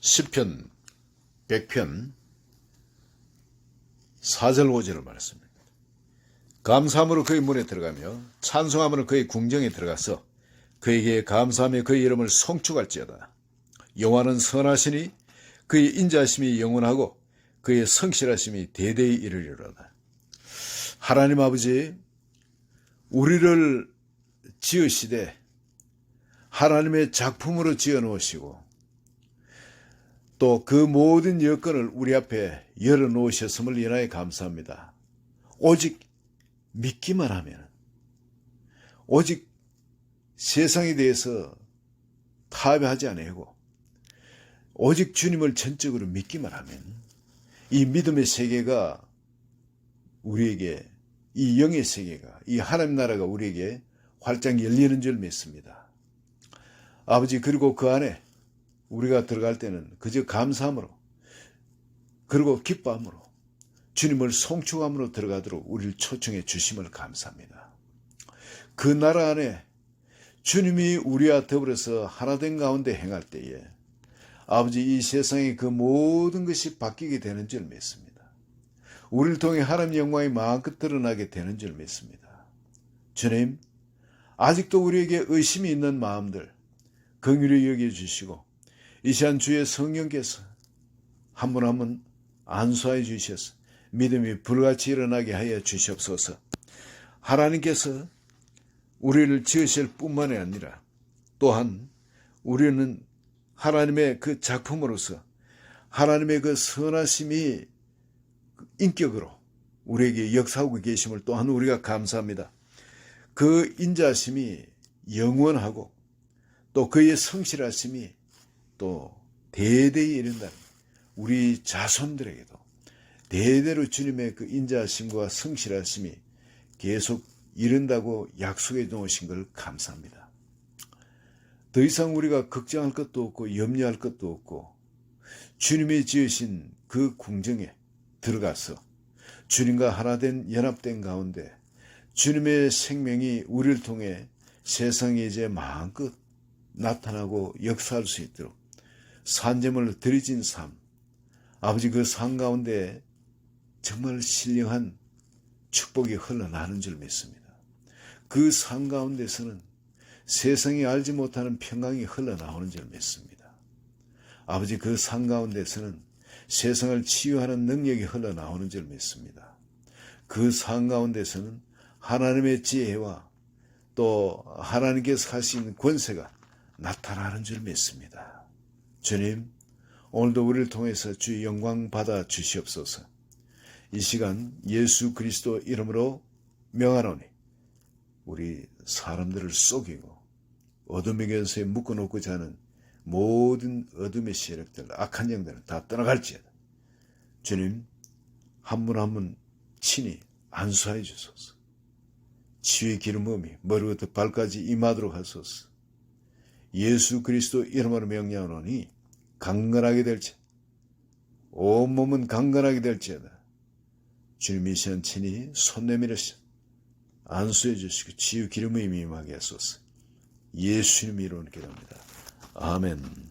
10편 100편 4절 5절을 말했습니다. 감사함으로 그의 문에 들어가며 찬송함으로 그의 궁정에 들어가서 그에게 감사하며 그의 이름을 송축할지어다. 여호와는 선하시니 그의 인자하심이 영원하고 그의 성실하심이 대대히 이르리로다. 하나님 아버지 우리를 지으시되 하나님의 작품으로 지어 놓으시고 또 그 모든 여건을 우리 앞에 열어 놓으셨음을 인하여 감사합니다. 오직 믿기만 하면 오직 세상에 대해서 타협하지 아니하고 오직 주님을 전적으로 믿기만 하면 이 믿음의 세계가 우리에게 이 영의 세계가 이 하나님 나라가 우리에게 활짝 열리는 줄 믿습니다. 아버지 그리고 그 안에 우리가 들어갈 때는 그저 감사함으로 그리고 기뻐함으로 주님을 송축함으로 들어가도록 우리를 초청해 주심을 감사합니다. 그 나라 안에 주님이 우리와 더불어서 하나된 가운데 행할 때에 아버지 이 세상의 그 모든 것이 바뀌게 되는 줄 믿습니다. 우리를 통해 하나님 영광이 마음껏 드러나게 되는 줄 믿습니다. 주님, 아직도 우리에게 의심이 있는 마음들 긍휼히 여겨 주시고 이 시간 주의 성령께서 한 분 한 분 안수하여 주셔서 믿음이 불같이 일어나게 하여 주시옵소서. 하나님께서 우리를 지으실 뿐만이 아니라 또한 우리는 하나님의 그 작품으로서 하나님의 그 선하심이 인격으로 우리에게 역사하고 계심을 또한 우리가 감사합니다. 그 인자심이 영원하고 또 그의 성실하심이 또 대대히 이른다는 우리 자손들에게도 대대로 주님의 그 인자하심과 성실하심이 계속 이른다고 약속해 놓으신 걸 감사합니다. 더 이상 우리가 걱정할 것도 없고 염려할 것도 없고 주님이 지으신 그 궁정에 들어가서 주님과 하나된 연합된 가운데 주님의 생명이 우리를 통해 세상에 이제 마음껏 나타나고 역사할 수 있도록 산점을 들이진 삶, 아버지 그 삶 가운데 정말 신령한 축복이 흘러나는 줄 믿습니다. 그 삶 가운데서는 세상이 알지 못하는 평강이 흘러나오는 줄 믿습니다. 아버지 그 삶 가운데서는 세상을 치유하는 능력이 흘러나오는 줄 믿습니다. 그 삶 가운데서는 하나님의 지혜와 또 하나님께서 하신 권세가 나타나는 줄 믿습니다. 주님, 오늘도 우리를 통해서 주의 영광 받아 주시옵소서. 이 시간 예수 그리스도 이름으로 명하노니 우리 사람들을 속이고 어둠의 견서에 묶어놓고자 하는 모든 어둠의 세력들, 악한 영들은 다 떠나갈지어다. 주님, 한 분 한 분 친히 안수하여 주소서. 치유의 기름음이 머리부터 발까지 임하도록 하소서. 예수 그리스도 이름으로 명령하노니 강건하게 될지 온몸은 강건하게 될지어다. 주님이 시한 친히 손 내밀으시 안수해 주시고 치유 기름의 임하게 하소서. 예수님 이름으로 기도합니다. 아멘.